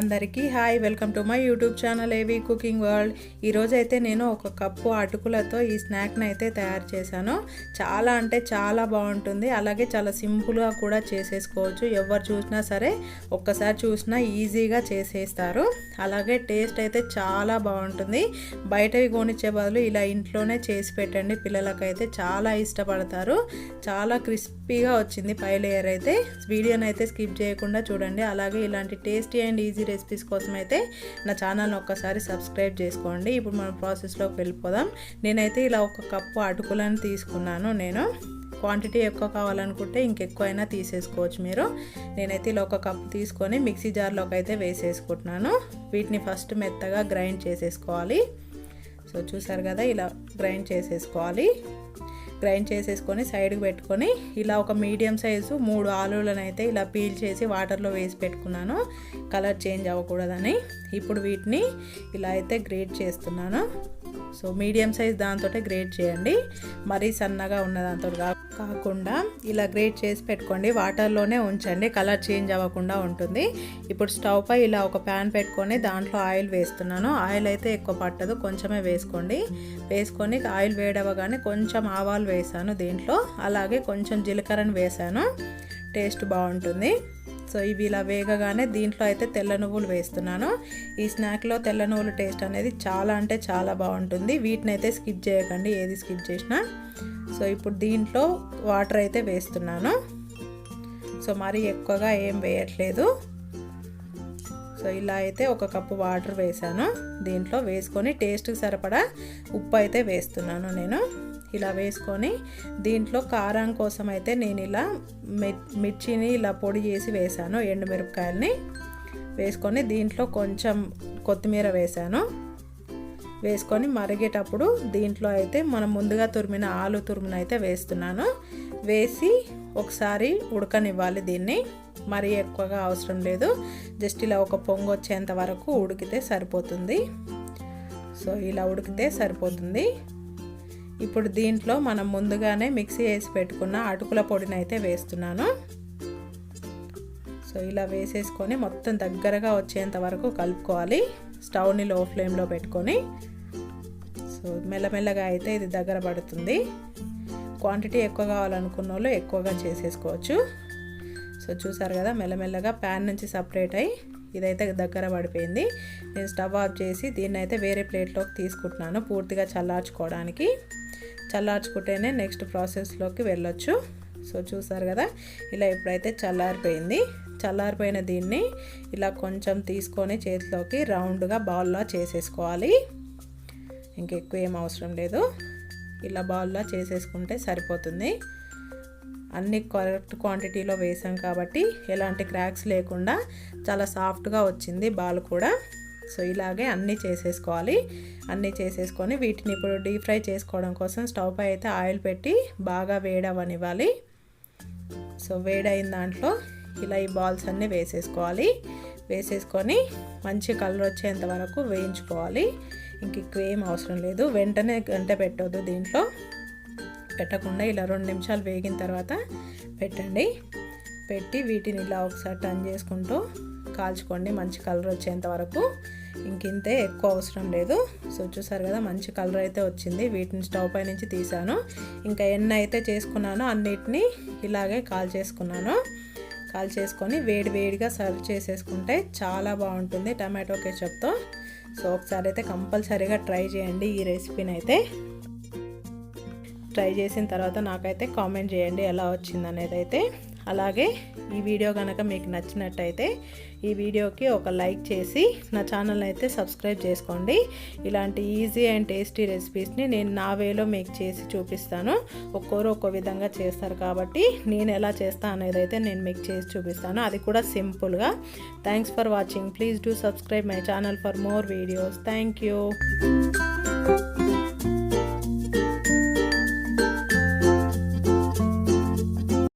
అందరికీ hi welcome to my YouTube channel AV cooking world. ఈరోజు అయితే నేను ఒక కప్పు అటుకులతో ఈ స్నాక్ని అయితే తయారు చేశాను. చాలా అంటే చాలా బాగుంటుంది. అలాగే చాలా సింపుల్గా కూడా చేసేసుకోవచ్చు. ఎవరు చూసినా సరే ఒక్కసారి చూసినా ఈజీగా చేసేస్తారు. అలాగే టేస్ట్ అయితే చాలా బాగుంటుంది. బయటవి కొనిచ్చే బదులు ఇలా ఇంట్లోనే చేసి పెట్టండి. పిల్లలకైతే చాలా ఇష్టపడతారు. చాలా క్రిస్పీగా వచ్చింది పై లేయర్ అయితే. వీడియోని అయితే స్కిప్ చేయకుండా చూడండి. అలాగే ఇలాంటి టేస్టీ అండ్ ఈజీ రెసిపీస్ కోసం అయితే నా ఛానల్ని ఒక్కసారి సబ్స్క్రైబ్ చేసుకోండి. ఇప్పుడు మనం ప్రాసెస్లోకి వెళ్ళిపోదాం. నేనైతే ఇలా ఒక కప్పు అటుకులను తీసుకున్నాను. నేను క్వాంటిటీ ఎక్కువ కావాలనుకుంటే ఇంకెక్కువైనా తీసేసుకోవచ్చు మీరు. నేనైతే ఇలా ఒక కప్పు తీసుకొని మిక్సీ జార్లోకి అయితే వేసేసుకుంటున్నాను. వీటిని ఫస్ట్ మెత్తగా గ్రైండ్ చేసేసుకోవాలి. సో చూసారు కదా ఇలా గ్రైండ్ చేసేసుకోవాలి. గ్రైండ్ చేసేసుకొని సైడ్కి పెట్టుకొని ఇలా ఒక మీడియం సైజు మూడు ఆలులను అయితే ఇలా పీల్ చేసి వాటర్లో వేసి పెట్టుకున్నాను. కలర్ చేంజ్ అవ్వకూడదని. ఇప్పుడు వీటిని ఇలా అయితే గ్రేట్ చేస్తున్నాను. సో మీడియం సైజ్ దాంతో గ్రేట్ చేయండి. మరీ సన్నగా ఉన్న దాంతో కాకుండా ఇలా గ్రేట్ చేసి పెట్టుకోండి. వాటర్లోనే ఉంచండి. కలర్ చేంజ్ అవ్వకుండా ఉంటుంది. ఇప్పుడు స్టవ్ పై ఇలా ఒక ప్యాన్ పెట్టుకొని దాంట్లో ఆయిల్ వేస్తున్నాను. ఆయిల్ అయితే ఎక్కువ పట్టదు. కొంచెమే వేసుకోండి. వేసుకొని ఆయిల్ వేడవగానే కొంచెం ఆవాలు వేసాను దీంట్లో. అలాగే కొంచెం జీలకర్రను వేసాను. టేస్ట్ బాగుంటుంది. సో ఇవి ఇలా వేగగానే దీంట్లో అయితే తెల్ల నువ్వులు వేస్తున్నాను. ఈ స్నాక్లో తెల్ల నువ్వుల టేస్ట్ అనేది చాలా అంటే చాలా బాగుంటుంది. వీటిని అయితే స్కిప్ చేయకండి ఏది స్కిప్ చేసినా. సో ఇప్పుడు దీంట్లో వాటర్ అయితే వేస్తున్నాను. సో మరీ ఎక్కువగా ఏం వేయట్లేదు. సో ఇలా అయితే ఒక కప్పు వాటర్ వేసాను దీంట్లో వేసుకొని టేస్ట్కి సరిపడా ఉప్పు అయితే వేస్తున్నాను నేను. ఇలా వేసుకొని దీంట్లో కారం కోసం అయితే నేను ఇలా మిర్చిని ఇలా పొడి చేసి వేసాను ఎండుమిరపకాయలని. వేసుకొని దీంట్లో కొంచెం కొత్తిమీర వేసాను. వేసుకొని మరిగేటప్పుడు దీంట్లో అయితే మనం ముందుగా తురిమిన ఆలు తురిమిన అయితే వేస్తున్నాను. వేసి ఒకసారి ఉడకనివ్వాలి దీన్ని. మరీ ఎక్కువగా అవసరం లేదు. జస్ట్ ఇలా ఒక పొంగు వచ్చేంత వరకు ఉడికితే సరిపోతుంది. సో ఇలా ఉడికితే సరిపోతుంది. ఇప్పుడు దీంట్లో మనం ముందుగానే మిక్సీ వేసి పెట్టుకున్న అటుకుల పొడిని అయితే వేస్తున్నాను. సో ఇలా వేసేసుకొని మొత్తం దగ్గరగా వచ్చేంత వరకు కలుపుకోవాలి. స్టవ్ని లో ఫ్లేమ్లో పెట్టుకొని. సో మెల్లమెల్లగా అయితే ఇది దగ్గర పడుతుంది. క్వాంటిటీ ఎక్కువ కావాలనుకున్న వాళ్ళు ఎక్కువగా చేసేసుకోవచ్చు. సో చూసారు కదా మెల్లమెల్లగా ప్యాన్ నుంచి సపరేట్ అయ్యి ఇదైతే దగ్గర పడిపోయింది. నేను స్టవ్ ఆఫ్ చేసి దీన్ని అయితే వేరే ప్లేట్లోకి తీసుకుంటున్నాను పూర్తిగా చల్లార్చుకోవడానికి. చల్లార్చుకుంటేనే నెక్స్ట్ ప్రాసెస్లోకి వెళ్ళొచ్చు. సో చూసారు కదా ఇలా ఇప్పుడైతే చల్లారిపోయింది. చల్లారిపోయిన దీన్ని ఇలా కొంచెం తీసుకొని చేతిలోకి రౌండ్గా బాల్లా చేసేసుకోవాలి. ఇంకెక్కువ ఏం అవసరం లేదు. ఇలా బాల్లా చేసేసుకుంటే సరిపోతుంది. అన్ని కరెక్ట్ క్వాంటిటీలో వేసాం కాబట్టి ఎలాంటి క్రాక్స్ లేకుండా చాలా సాఫ్ట్గా వచ్చింది బాల్ కూడా. సో ఇలాగే అన్నీ చేసేసుకోవాలి. అన్నీ చేసేసుకొని వీటిని ఇప్పుడు డీప్ ఫ్రై చేసుకోవడం కోసం స్టవ్ పై అయితే ఆయిల్ పెట్టి బాగా వేడవనివ్వాలి సో వేడైన దాంట్లో ఇలా ఈ బాల్స్ అన్నీ వేసేసుకోవాలి. వేసేసుకొని మంచి కలర్ వచ్చేంత వరకు వేయించుకోవాలి. ఇంక ఎక్కువ ఏం అవసరం లేదు. వెంటనే గంట పెట్టొద్దు దీంట్లో. పెట్టకుండా ఇలా రెండు నిమిషాలు వేగిన తర్వాత పెట్టండి. పెట్టి వీటిని ఇలా ఒకసారి టర్న్ చేసుకుంటూ కాల్చుకోండి. మంచి కలర్ వచ్చేంత వరకు. ఇంకింతే ఎక్కువ అవసరం లేదు. సో చూసారు కదా మంచి కలర్ అయితే వచ్చింది. వీటిని స్టవ్ పై నుంచి తీసాను. ఇంకా ఎన్ని అయితే చేసుకున్నానో అన్నిటినీ ఇలాగే కాల్ చేసుకున్నాను. కాల్ చేసుకొని వేడి వేడిగా సర్వ్ చేసేసుకుంటే చాలా బాగుంటుంది టమాటో కెచప్తో. సో ఒకసారి అయితే కంపల్సరీగా ట్రై చేయండి ఈ రెసిపీని అయితే. ట్రై చేసిన తర్వాత నాకైతే కామెంట్ చేయండి ఎలా వచ్చింది అనేది అయితే. అలాగే ఈ వీడియో కనుక మీకు నచ్చినట్టయితే ఈ వీడియోకి ఒక లైక్ చేసి నా ఛానల్ అయితే సబ్స్క్రైబ్ చేసుకోండి. ఇలాంటి ఈజీ అండ్ టేస్టీ రెసిపీస్ని నేను నా వేలో మీకు చేసి చూపిస్తాను. ఒక్కోరు ఒక్కో విధంగా చేస్తారు కాబట్టి నేను ఎలా చేస్తాను అనేది అయితే నేను మీకు చేసి చూపిస్తాను. అది కూడా సింపుల్గా. Thanks for watching please do subscribe my channel for more videos thank you